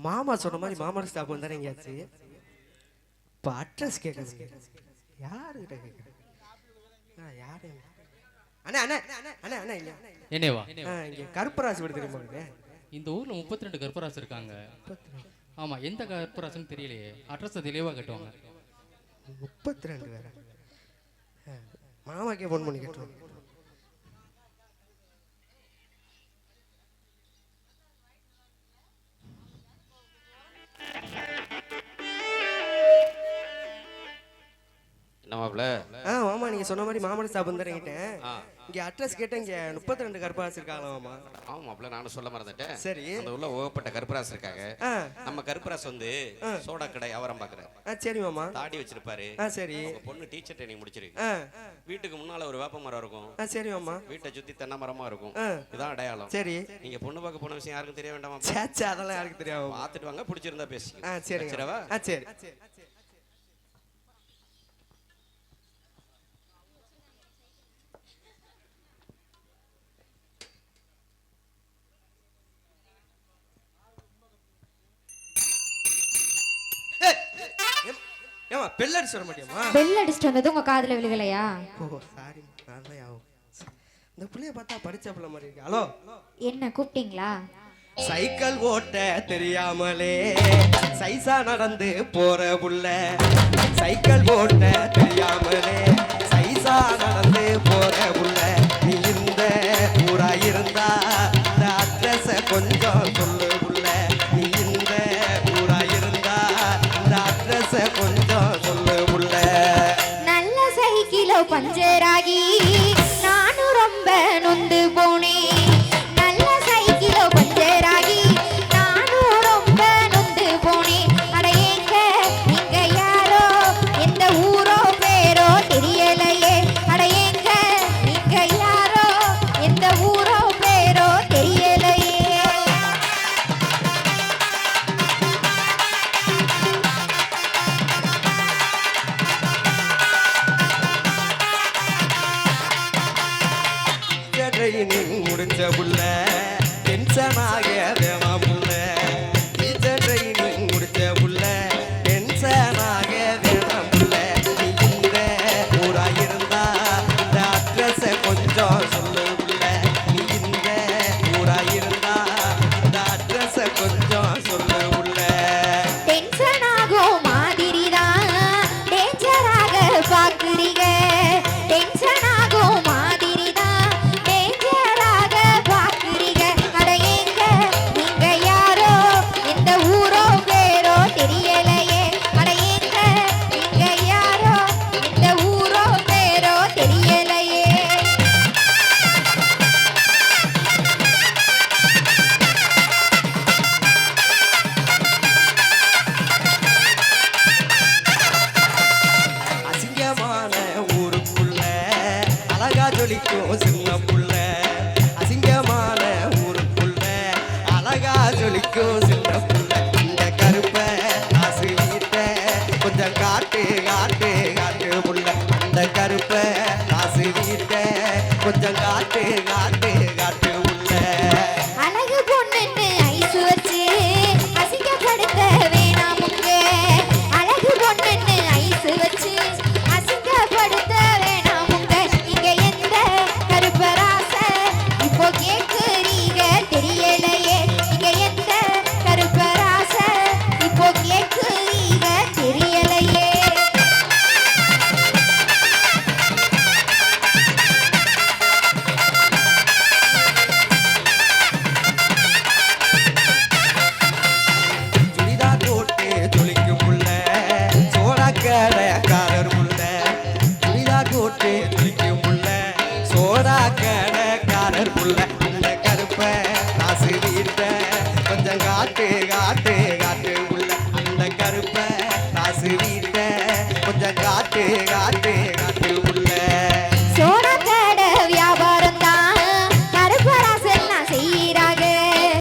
மாமா சொன்ன மாதிரி மாமா ஸ்டாப் வந்தானே எங்கேயாச்சு இப்போ அட்ரஸ் கேட்குறது யாருக்கிட்ட கேட்குறேன் ஆ யாரு? அண்ணா அண்ணா அண்ணா அண்ணா இங்க. என்னேவா? இங்கே கருப்பராசி விடு தெரியுமா? இந்த ஊர்ல முப்பத்தி ரெண்டு கற்பராசு இருக்காங்க ஆமா எந்த கற்பராசுன்னு தெரியலையே. அட்ரஸ் தெளிவா கட்டுவாங்க. முப்பத்தி ரெண்டு வேற மாமாக்கே ஃபோன் பண்ணி கேட்டோம் என்னமாப்ல ஆ மாமா நீங்க சொன்ன மாதிரி மாமன் ஸ்டாப் ஆ. இங்க அட்ரஸ் கேட்டேன் இங்க முப்பத்தி ரெண்டு கருப்பராசி இருக்காங்களா மாமா ஆமா மாப்ள நானும் சொல்ல மறந்துட்டேன். சரி. அந்த உள்ள ஓகப்பட்ட கருப்பராசு இருக்காங்க. நம்ம கருப்பராசு வந்து சோடா கடை வியாபாரம் பாக்குறாரு. ஆ சரி மாமா. தாடி வச்சிருப்பாரு. சரி. பொண்ணு டீச்சர் ட்ரைனிங் முடிச்சிருக்கு. வீட்டுக்கு முன்னால ஒரு வேப்ப மரம் இருக்கும். சரி மாமா. வீட்டை சுத்தி தென்னை மரமா இருக்கும். இதான் அடையாளம். சரி. நீங்க பொண்ணு பார்க்க போன விஷயம் யாருக்கும் தெரிய வேண்டாமா? அதெல்லாம் யாருக்கு தெரியாம மாமா. பார்த்துட்டு வாங்க பிடிச்சிருந்தா பேசி? ஆ சரி. ஏம்மா பெல் அடிச்சு வர மாட்டியாம்மா? பெல் அடிச்சுட்டு வந்தது உங்க காதுல விழுகலையா? ஓ சாரி நான் தான் இந்த பிள்ளைய பார்த்தா படிச்ச பிள்ளை மாதிரி இருக்கு. ஹலோ? என்ன கூப்பிட்டீங்களா? சைக்கிள் ஓட்ட தெரியாமலே சைசா நடந்து போற புள்ள. சைக்கிள் ஓட்ட தெரியாமலே சைசா நடந்து போற புள்ள. பஞ்சராகி நானும் ரொம்ப ட்ரைனிங் முடிஞ்ச புள்ள டென்ஷனாக அசிங்கமான ஊருக்குள்ள அழகா ஜொலிக்கும் சின்ன புள்ள அசிங்கமான ஊருக்குள்ள அழகா ஜொலிக்கும் சின்ன புள்ள இந்த கருப்பை ஆசிரியிட்ட கொஞ்சம் காட்டு காட்டு காட்டு புள்ள அந்த கருப்பை ஆசிரியிட்ட கொஞ்சம் காட்டு காட்டு வீட்ட கொஞ்சம் காட்டு காட்டு காட்டு உள்ள சோடா